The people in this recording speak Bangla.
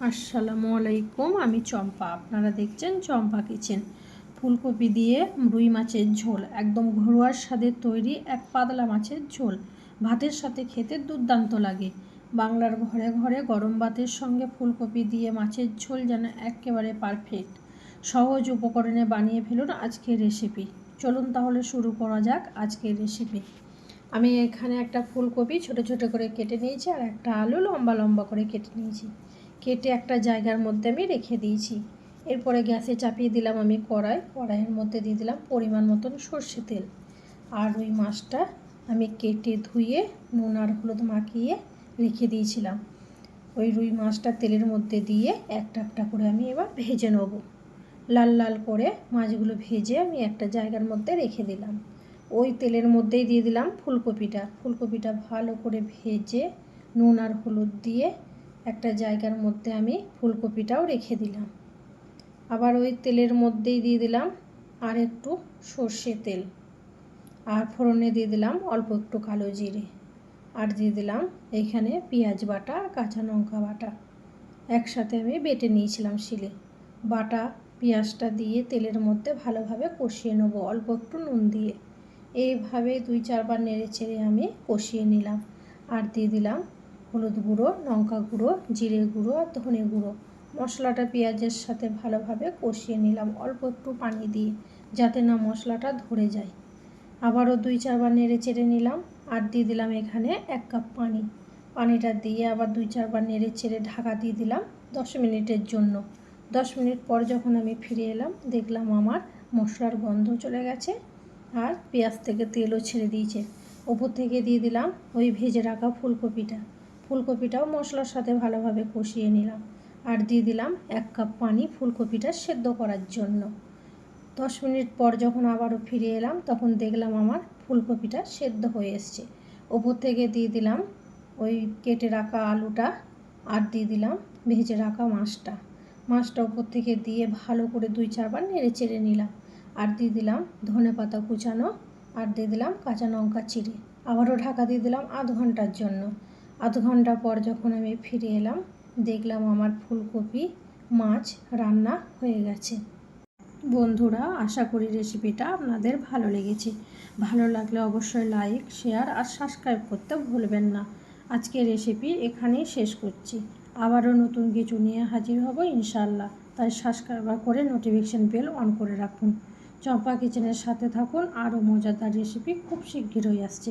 আসসালামু আলাইকুম, আমি চম্পা। আপনারা দেখছেন চম্পা কিচেন। ফুলকপি দিয়ে রুই মাছের ঝোল, একদম ঘরোয়ার স্বাদের তৈরি এক পাতলা মাছের ঝোল। ভাতের সাথে খেতে দুর্দান্ত লাগে। বাংলার ঘরে ঘরে গরম ভাতের সঙ্গে ফুলকপি দিয়ে মাছের ঝোল যেন একেবারে পারফেক্ট। সহজ উপকরণে বানিয়ে ফেলুন আজকের রেসিপি। চলুন তাহলে শুরু করা যাক আজকের রেসিপি। আমি এখানে একটা ফুলকপি ছোট ছোট করে কেটে নিয়েছি আর একটা আলু লম্বা লম্বা করে কেটে নিয়েছি। কেটে একটা জায়গার মধ্যে আমি রেখে দিয়েছি। এরপরে গ্যাসে চাপিয়ে দিলাম আমি কড়াই। কড়াইয়ের মধ্যে দিয়ে দিলাম পরিমাণ মতন সর্ষে তেল। আর ওই মাছটা আমি কেটে ধুয়ে নুন আর হলুদ মাখিয়ে রেখে দিয়েছিলাম। ওই রুই মাছটা তেলের মধ্যে দিয়ে একটা একটা করে আমি এবার ভেজে নেব। লাল লাল করে মাছগুলো ভেজে আমি একটা জায়গার মধ্যে রেখে দিলাম। ওই তেলের মধ্যেই দিয়ে দিলাম ফুলকপিটা। ফুলকপিটা ভালো করে ভেজে নুন আর হলুদ দিয়ে একটা জায়গার মধ্যে আমি ফুলকপিটাও রেখে দিলাম। আবার ওই তেলের মধ্যেই দিয়ে দিলাম আর একটু সর্ষে তেল। আর ফোড়নে দিয়ে দিলাম অল্প একটু কালো জিরে। আর দিয়ে দিলাম এইখানে পেঁয়াজ বাটা কাঁচা লঙ্কা বাটা। একসাথে আমি বেটে নিয়েছিলাম শিলে। বাটা, পেঁয়াজটা দিয়ে তেলের মধ্যে ভালোভাবে কষিয়ে নেব, অল্প একটু নুন দিয়ে। এইভাবে দুই, চারবার নেড়ে চেড়ে আমি কষিয়ে নিলাম। আর দিয়ে দিলাম হলুদ গুঁড়ো, লঙ্কা গুঁড়ো জিরে গুঁড়ো আর ধনে গুঁড়ো। মশলাটা পেঁয়াজের সাথে ভালোভাবে কষিয়ে নিলাম, অল্প একটু পানি দিয়ে, যাতে না মশলাটা ধরে যায়। আবারও দুই চারবার নেড়ে চেড়ে নিলাম আর দিয়ে দিলাম এখানে এক কাপ পানি। পানিটা দিয়ে আবার দুই চারবার নেড়ে চেড়ে ঢাকা দিয়ে দিলাম দশ মিনিটের জন্য। দশ মিনিট পর যখন আমি ফিরে এলাম, দেখলাম আমার মশলার গন্ধ চলে গেছে আর পেঁয়াজ থেকে তেলও ছেড়ে দিয়েছে। ওপর থেকে দিয়ে দিলাম ওই ভেজে রাখা ফুলকপিটা। ফুলকপিটাও মশলার সাথে ভালোভাবে কষিয়ে নিলাম। আর দিয়ে দিলাম এক কাপ পানি ফুলকপিটা সেদ্ধ করার জন্য। দশ মিনিট পর যখন আবারও ফিরে এলাম, তখন দেখলাম আমার ফুলকপিটা সেদ্ধ হয়ে এসছে। ওপর থেকে দিয়ে দিলাম ওই কেটে রাখা আলুটা আর দিয়ে দিলাম ভেজে রাখা মাছটা। মাছটা ওপর থেকে দিয়ে ভালো করে দুই চারবার নেড়ে চেড়ে নিলাম। আর দিয়ে দিলাম ধনে পাতা কুচানো আর দিয়ে দিলাম কাঁচা লঙ্কা চিড়ে। আবারও ঢাকা দিয়ে দিলাম আধ ঘণ্টার জন্য। আধ ঘণ্টা পর যখন আমি ফিরে এলাম, দেখলাম আমার ফুলকপি, মাছ রান্না হয়ে গেছে। বন্ধুরা, আশা করি রেসিপিটা আপনাদের ভালো লেগেছে। ভালো লাগলে অবশ্যই লাইক শেয়ার আর সাবস্ক্রাইব করতে ভুলবেন না। আজকে রেসিপি এখানেই শেষ করছি। আবারও নতুন কিছু নিয়ে হাজির হব ইনশাল্লাহ তাই সাবস্ক্রাইব করে নোটিফিকেশান বেল অন করে রাখুন। চম্পা কিচেনের সাথে থাকুন, আরও মজাদার রেসিপি খুব শিগগিরই আসছে।